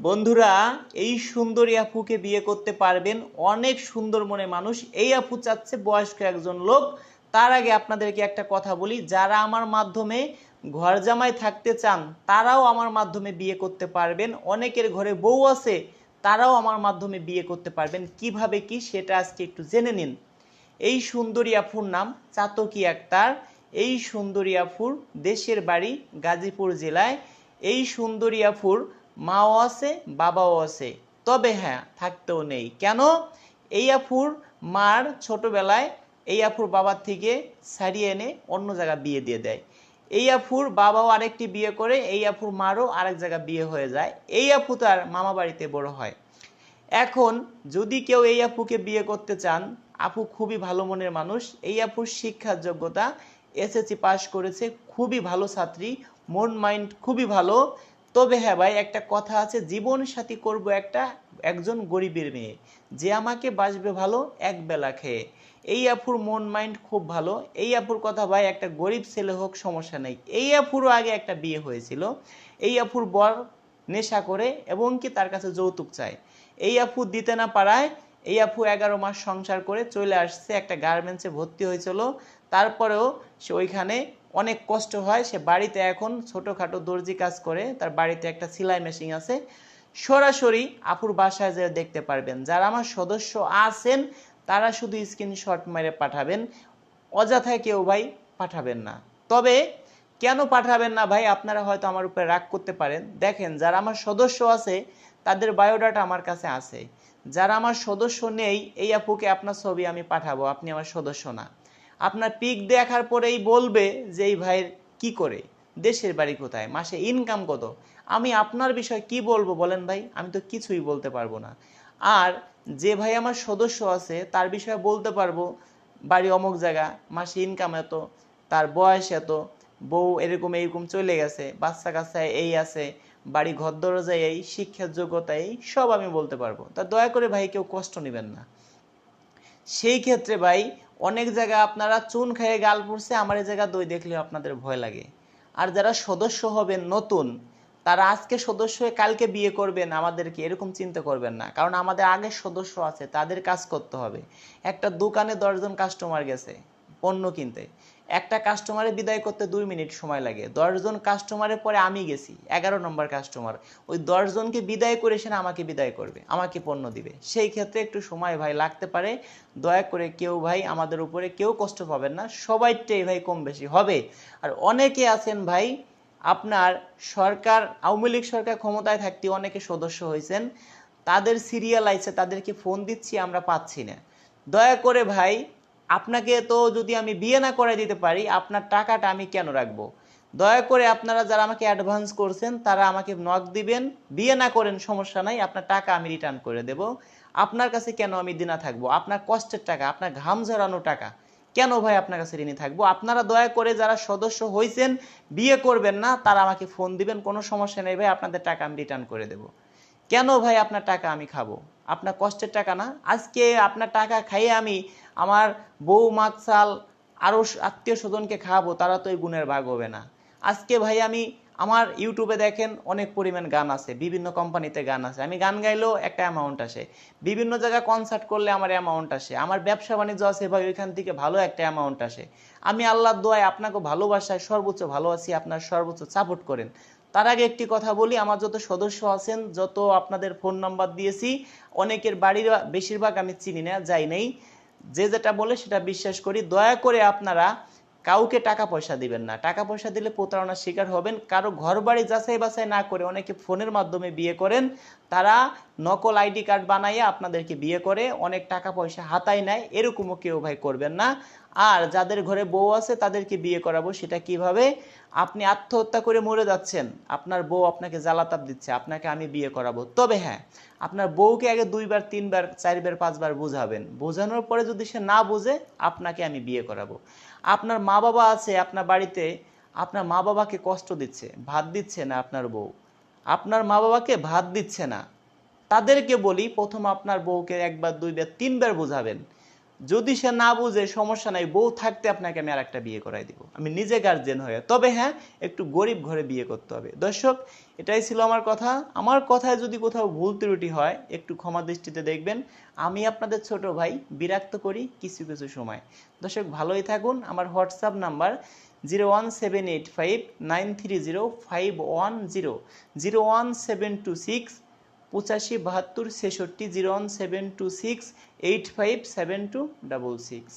বন্ধুরা, এই সুন্দরী আপুকে বিয়ে করতে পারবেন অনেক সুন্দর মনে মানুষ। এই আপু চাচ্ছে বয়স্ক একজন লোক। তার আগে আপনাদেরকে একটা কথা বলি, যারা আমার মাধ্যমে ঘর জামাই থাকতে চান, তারাও আমার মাধ্যমে বিয়ে করতে পারবেন। অনেকের ঘরে বউ আছে, তারাও আমার মাধ্যমে বিয়ে করতে পারবেন। কীভাবে কি সেটা আজকে একটু জেনে নিন। এই সুন্দরী আফুর নাম চাতকি আক্তার। এই সুন্দরী আফুর দেশের বাড়ি গাজীপুর জেলায়। এই সুন্দরী আফুর মাও আছে, বাবাও আছে। তবে হ্যাঁ থাকতেও নেই। কেন? এই আফুর মার ছোটবেলায় এই আফুর বাবার থেকে ছাড়িয়ে এনে অন্য জায়গায় বিয়ে দিয়ে দেয়। এই আফুর বাবাও আরেকটি বিয়ে করে, এই আফুর মারও আরেক জায়গায় বিয়ে হয়ে যায়। এই আফু তার মামা বাড়িতে বড় হয়। এখন যদি কেউ এই আপুকে বিয়ে করতে চান আপু খুবই ভালো মনের মানুষ। এই আপুর শিক্ষার যোগ্যতা এসএসসি পাশ করেছে, খুবই ভালো ছাত্রী মন মাইন্ড খুবই ভালো। তবে হ্যাঁ ভাই, একটা কথা আছে, জীবন সাথী করব একটা, একজন গরিবের মেয়ে। যে আমাকে বাঁচবে ভালো, এক বেলা খেয়ে। এই আপুর মন মাইন্ড খুব ভালো। এই আপুর কথা ভাই, একটা গরিব ছেলে হোক, সমস্যা নেই। এই আপুরও আগে একটা বিয়ে হয়েছিল। এই আপুর বর নেশা করে এবং কি তার কাছে যৌতুক চায়। এই আপু দিতে না পারায়, এই আপু এগারো মাস সংসার করে চলে আসছে, একটা গার্মেন্টসে ভর্তি হয়েছিল। তারপরেও সে ওইখানে অনেক কষ্ট হয়। সে বাড়িতে এখন ছোটোখাটো দর্জি কাজ করে। তার বাড়িতে একটা সেলাই মেশিন আছে। সরাসরি আপুর বাসায় যেয়ে দেখতে পারবেন। যারা আমার সদস্য আছেন, তারা শুধু স্ক্রিনশট মেরে পাঠাবেন। অযথায় কেউ ভাই পাঠাবেন না। তবে কেন পাঠাবেন না ভাই? আপনারা হয়তো আমার উপরে রাগ করতে পারেন। দেখেন, যারা আমার সদস্য আছে, তাদের বায়োডাটা আমার কাছে আছে। যারা আমার সদস্য নেই, এই আপুকে আপনার ছবি আমি পাঠাবো। আপনি আমার সদস্য না। আপনার পিক দেখার পরেই বলবে যে, এই ভাইয়ের কি করে? দেশের বাড়ি কোথায়? মাসে ইনকাম কত? আমি আপনার বিষয়ে কি বলব বলেন ভাই? আমি তো কিছুই বলতে পারব না। আর যে ভাই আমার সদস্য আছে, তার বিষয়ে বলতে পারব, বাড়ি অমুক জায়গা, মাসে ইনকাম এত, তার বয়স এত, বউ এরকম এরকম চলে গেছে, বাচ্চা কাচ্চা এই আছে, বাড়ি ঘর দরজা এই, শিক্ষার যোগ্যতা এই, সব আমি বলতে পারব। তা দয়া করে ভাই কেউ কষ্ট নেবেন না। সেই ক্ষেত্রে ভাই অনেক জায়গায় আপনারা চুন খেয়ে গাল পড়ছে, আমার এই জায়গা দই দেখলে আপনাদের ভয় লাগে। আর যারা সদস্য হবেন, নতুন, তারা আজকে সদস্য হয়ে কালকে বিয়ে করবেন, আমাদেরকে এরকম চিন্তা করবেন না। কারণ আমাদের আগের সদস্য আছে, তাদের কাজ করতে হবে। একটা দোকানে দশজন কাস্টমার গেছে, পণ্য কিনতে। একটা কাস্টমারে বিদায় করতে দুই মিনিট সময় লাগে। দশজন কাস্টমারের পরে আমি গেছি, এগারো নম্বর কাস্টমার ওই দশজনকে বিদায় করে সে আমাকে বিদায় করবে, আমাকে পণ্য দিবে। সেই ক্ষেত্রে একটু সময় ভাই লাগতে পারে। দয়া করে কেউ ভাই আমাদের উপরে কেউ কষ্ট পাবেন না, সবাইটাই ভাই কম বেশি হবে। আর অনেকে আছেন ভাই, আপনার সরকার, আওয়ামী লীগ সরকার ক্ষমতায় থাকতে অনেকে সদস্য হয়েছেন, তাদের সিরিয়াল আইছে তাদেরকে ফোন দিচ্ছি, আমরা পাচ্ছি না। দয়া করে ভাই আপনাকে তো যদি আমি বিয়ে না করে দিতে পারি, আপনার টাকাটা আমি কেন রাখব? দয়া করে আপনারা যারা আমাকে অ্যাডভান্স করছেন, তারা আমাকে নক দিবেন, বিয়ে না করেন সমস্যা নাই, আপনার টাকা আমি রিটার্ন করে দেব। আপনার কাছে কেন আমি দিনা থাকব? আপনার কষ্টের টাকা, আপনার ঘাম ঝরানো টাকা, কেন ভাই আপনার কাছে ঋণী থাকব? আপনারা দয়া করে যারা সদস্য হয়েছেন বিয়ে করবেন না, তারা আমাকে ফোন দিবেন, কোনো সমস্যা নেই ভাই, আপনাদের টাকা আমি রিটার্ন করে দেব। কেন ভাই আপনার টাকা আমি খাব? আপনার কষ্টের টাকা না। আজকে আপনার টাকা খাইয়ে আমি আমার বউ, মাকসাল আরও আত্মীয় স্বজনকে খাওয়াবো, তারা তো এই গুণের ভাগ হবে না। আজকে ভাই আমি আমার ইউটিউবে দেখেন অনেক পরিমাণ গান আছে, বিভিন্ন কোম্পানিতে গান আছে। আমি গান গাইলেও একটা অ্যামাউন্ট আসে। বিভিন্ন জায়গায় কনসার্ট করলে আমার অ্যামাউন্ট আসে। আমার ব্যবসা বাণিজ্য আছে ভাই, ওইখান থেকে ভালো একটা অ্যামাউন্ট আসে। আমি আল্লাহর দোয়ায় আপনাকে ভালোবাসায় সর্বোচ্চ ভালো আছি আপনার সর্বোচ্চ সাপোর্ট করেন। তার আগে একটি কথা বলি, আমার যত সদস্য আছেন, যত আপনাদের ফোন নাম্বার দিয়েছি, অনেকের বাড়ির বেশিরভাগ আমি চিনি না, যাই নেই। যে যেটা বলে সেটা বিশ্বাস করি। দয়া করে আপনারা কাউকে টাকা পয়সা দিবেন না। টাকা পয়সা দিলে প্রতারণার শিকার হবেন। কারও ঘর বাড়ি যাচাই বাছাই না করে অনেকে ফোনের মাধ্যমে বিয়ে করেন। তারা নকল আইডি কার্ড বানাইয়ে আপনাদেরকে বিয়ে করে, অনেক টাকা পয়সা হাতায় নেয়। এরকমও কেউ ভাই করবেন না। আর যাদের ঘরে বউ আছে তাদেরকে বিয়ে করাবো, সেটা কীভাবে? আপনি আত্মহত্যা করে মরে যাচ্ছেন। আপনার বউ আপনাকে জ্বালাতাপ দিচ্ছে, আপনাকে আমি বিয়ে করাবো। তবে হ্যাঁ আপনার বউকে আগে দুইবার, তিনবার, চারবার, পাঁচবার বোঝাবেন। বোঝানোর পরে যদি সে না বোঝে, আপনাকে আমি বিয়ে করাবো। আপনার মা বাবা আছে আপনার বাড়িতে, আপনার মা বাবাকে কষ্ট দিচ্ছে, ভাত দিচ্ছে না আপনার বউ। আপনার মা বাবাকে ভাত দিচ্ছে না। তাদেরকে বলি, প্রথম আপনার বউকে একবার, দুইবার, তিনবার বোঝাবেন। যদি সে না বুঝে, সমস্যা নাই, বউ থাকতে আপনাকে আমি আর একটা বিয়ে করাই দিব। আমি নিজে গার্জেন হয়ে। তবে হ্যাঁ একটু গরিব ঘরে বিয়ে করতে হবে। দর্শক, এটাই ছিল আমার কথা। আমার কথায় যদি কোথাও ভুল ত্রুটি হয়, একটু ক্ষমা দৃষ্টিতে দেখবেন। আমি আপনাদের ছোট ভাই, বিরক্ত করি কিছু কিছু সময়। দর্শক, ভালোই থাকুন। আমার WhatsApp number zero one seven eight five nine three zero five one zero zero one seven two six পঁচাশি বাহাত্তর ছেষট্টি zero one seven two six eight five seven two double six.